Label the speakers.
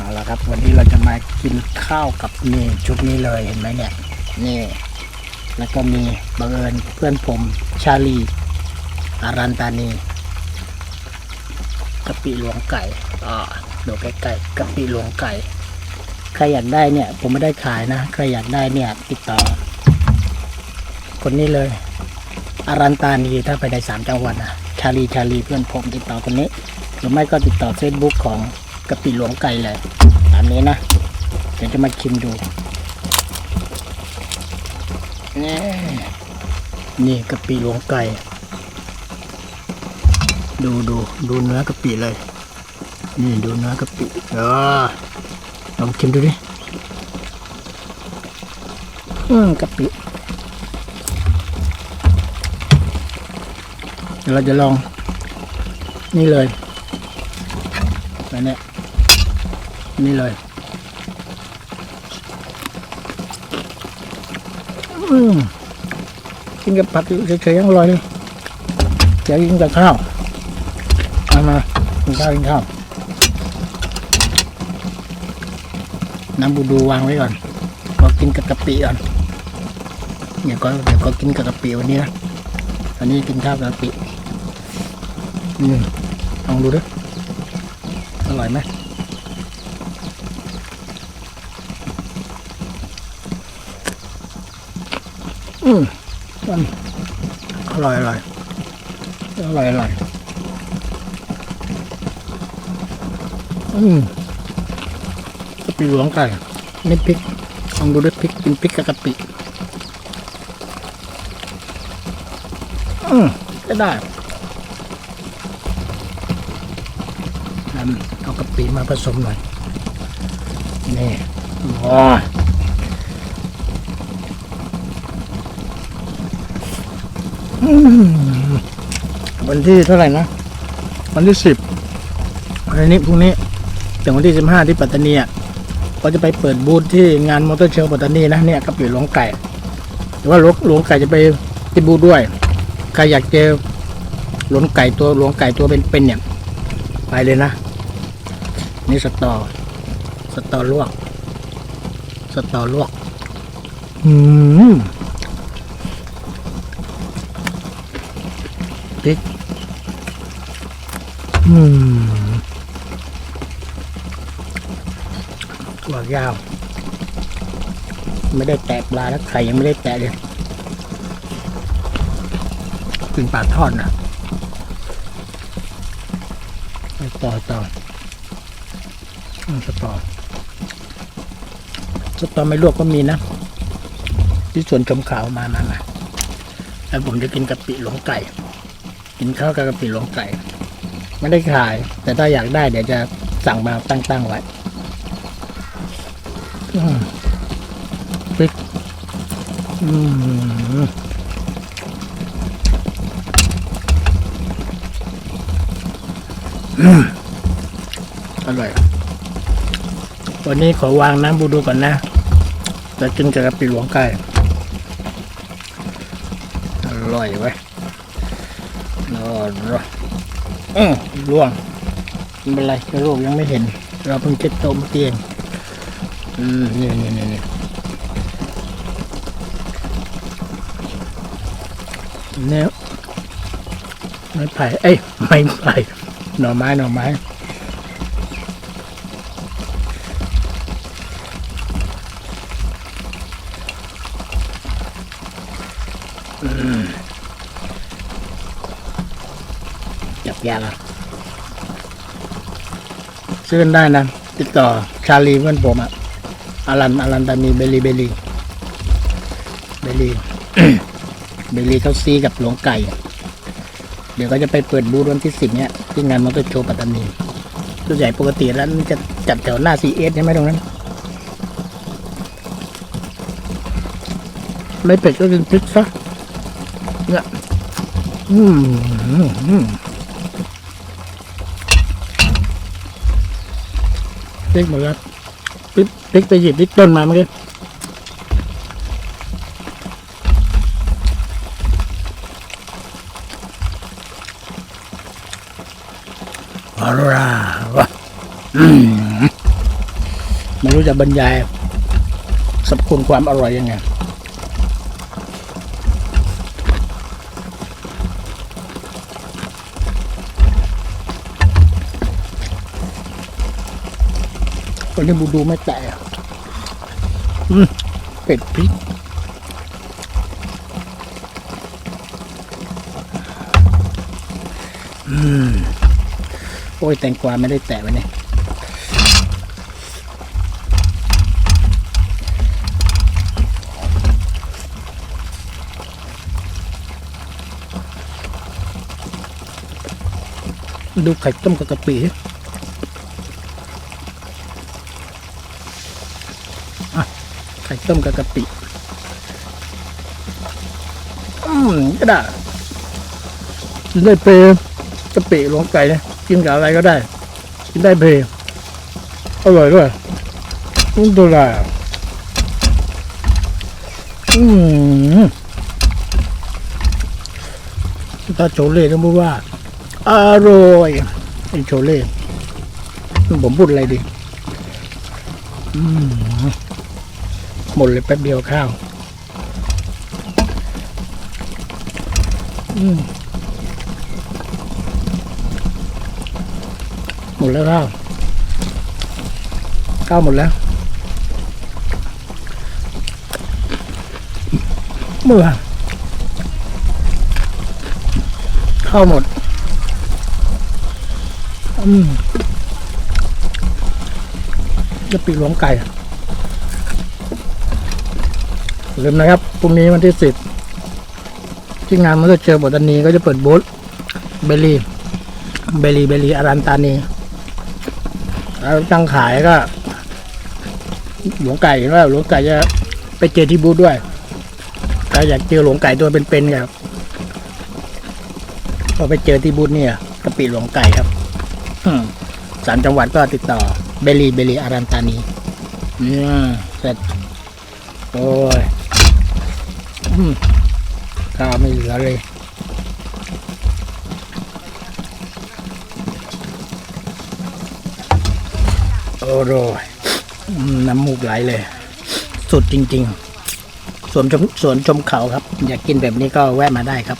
Speaker 1: เอาละครับ วันนี้เราจะมากินข้าวกับนี่ชุดนี้เลยเห็นไหมเนี่ยนี่ แล้วก็มีบังเอิญเพื่อนผมชาลีอารันตานีกะปิหลวงไก่อ่าดูใกล้ๆกะปิหลวงไก่ใครอยากได้เนี่ย ผมไม่ได้ขายนะใครอยากได้เนี่ย ติดต่อ คนนี้เลยอารันตานีถ้าไปในสามจังหวัดนะชาลีชาลีเพื่อนผมติดต่อคนนี้หรือไม่ก็ติดต่อเฟซบุ๊กของ กะปิหลวงไก่เลยตามนี้นะ เดี๋ยวจะมาชิมดู นี่นี่กะปิหลวงไก่ ดูดูดูเนื้อกะปิเลย นี่ดูเนื้อกะปิเออลองชิมดูดิอืมกะปิเดี๋ยวเราจะลอง นี่เลยไปเนี่ย นี่เลย อืมกินกับผักเฉยๆยังอร่อยเลยเดี๋ยวกินกับข้าวเอามากินข้าวกินข้าวน้ำบูดูวางไว้ก่อนก็กินกับกะปิก่อนเดี๋ยวก็เดี๋ยวก็กินกับกะปิวันนี้นะวันนี้กินข้าวกับกะปิอืมลองดูดิอร่อยไหม อืมอืมอร่อยอร่อยอร่อยอร่อยอืมกะปิหลวงไก่นี่พริกลองดูด้วยพริกกินพริกกับกะปิอืมก็ได้นำเอากะปิมาผสมหน่อยนี่ว้าอื วันที่เท่าไหร่นะ วันที่สิบวันนี้พรุ่งนี้ถึงวันที่สิบห้าที่ปัตตานีอะก็จะไปเปิดบูธที่งานมอเตอร์โชว์ปัตตานีนะเนี่ยกระปิหลวงไก่หรือว่าหลวงหลวงไก่จะไปที่บูธด้วยใครอยากเจอหลวงไก่ตัวหลวงไก่ตัวเป็นๆเนี่ย ไปเลยนะ นี่สตอ สตอลวก สตอลวก อืม พริกอืมถั่วยาว ไม่ได้แตะปลาแล้วไข่ยังไม่ได้แตะเลยกินปลาทอดนะไปต่อต่ออืมสตอสตอไม่ลวกก็มีนะ ที่สวนชมขาวมามามาแล้วผมจะกินกะปิหลวงไก่ กินข้าวกับกะปิหลวงไก่ไม่ได้ขาย แต่ถ้าอยากได้เดี๋ยวจะสั่งมาตั้งๆไว้อืมพริกอร่อย วันนี้ขอวางน้ำบูดูก่อนนะ จะกินกับกะปิหลวงไก่ อร่อยไว้ย นอนรอเออล่วงไม่เป็นไรกระโรคยังไม่เห็น เราเพิ่งเช็ดโต๊ะเมื่อกี้องอืมนี่นี่นี่นี่เนี่ยไม้ไผ่เอ้ยไม้ไผ่หน่อไม้หน่อไม้จั บยากอะซื้อกันได้นะ ติดต่อชาลีเพื่อนผมอะอารันอารันตานีเบลีเบลีเบลีเบลีเขาซีกับหลวงไก่ เดี๋ยวก็จะไปเปิดบูธวันที่สิบเนี่ยที่งานมอเตอร์โชว์ปัตตานีตัวใหญ่ปกติแล้วมันจะจัดแถวหน้าซีเอสใช่ไหมตรงนั้นไม่เป็ดก็กินพริกซะเนี่ยอืม เล็กหมดแล้วพริกพริกไปหยิบพริกต้นมาเมื่อกี้อร่าวะไม่รู้จะบรรยายสับคุณความอร่อยยังไง วันนี้บูดูไม่แตะอืมเป็ดพริกอืมโอ้ยแตงกวาไม่ได้แตะไว้เนี่ยดูไข่ต้มกับกะปิอะไข่ต้มกับกะปิอืมก็ได้กินได้เปรกะปิหลวงไก่เนี่ยกินกับอะไรก็ได้ กินได้เปร์อร่อยด้วยนุ่มตัวละอืมถ้าโชเล่ต้องพูดว่าอร่อยไอโชเล่ผมพูดอะไรดี อืม หมดเลยแป๊บเดียวข้าว อืมหมดแล้วข้าวข้าวหมดแล้ว เมื่อข้าวหมด อืมจะปีกหลวงไก่ ลืมนะครับพรุ่งนี้วันที่สิบที่งานมันจะเจอบทันนี้ก็จะเปิดบูธเบลลี่เบลลี่เบลลี่อารันตานีแล้วตั้งขายก็ หลวงไก่เห็นว่าหลวงไก่จะไปเจอที่บูธด้วยถ้าอยากเจอหลวงไก่ตัวเป็นๆครับก็ไปเจอที่บูธเนี่ยกะปิหลวงไก่ครับสามจังหวัดก็ติดต่อเบลีเบลีอารันตานีเนี่ยเสร็จ โอ้ย ข้าไม่เหลือเลยโอ้โหอืมน้ำมูกไหลเลย สุดจริง ๆ สวนชมสวนชมเขาครับ อยากกินแบบนี้ก็แวะมาได้ครับ